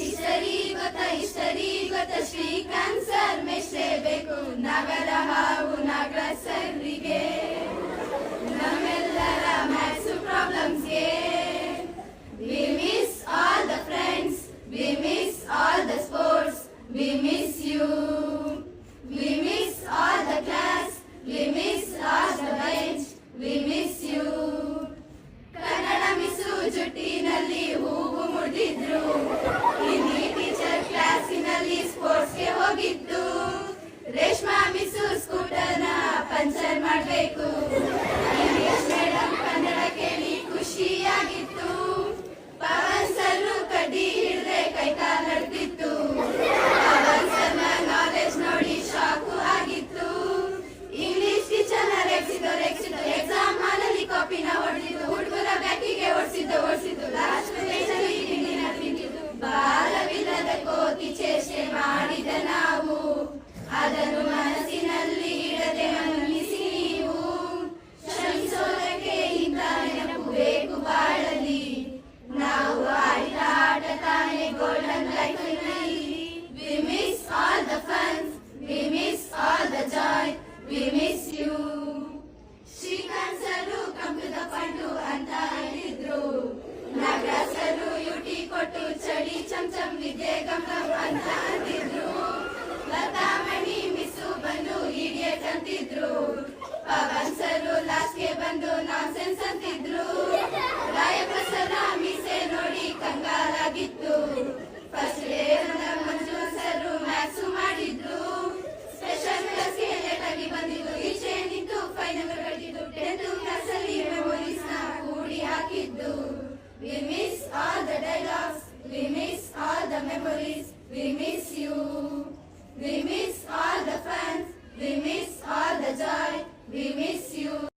ಇಷ್ಟರೀಪತ ಇಷ್ಟರೀಪತ Srikanth sir ಮೆಸೇಬೇಕು ನಗರ ಹಾವು ನಗರ ಸರ್ರಿಗೆ ನಮ್ಮೆಲ್ಲರ problems ಪ್ರಾಬ್ಲಮ್ಸ್ಗೆ. We miss all the friends we miss all the sports we miss you we miss all the class we miss all the bench we miss you Kannada miss ಜುಟ್ಟಿನಲ್ಲಿ ಹೋಗು ಮುಡಿದ್ರು లోకి చేసే వాడిదనా We miss all the dialogues. We miss all the memories. We miss you. We miss all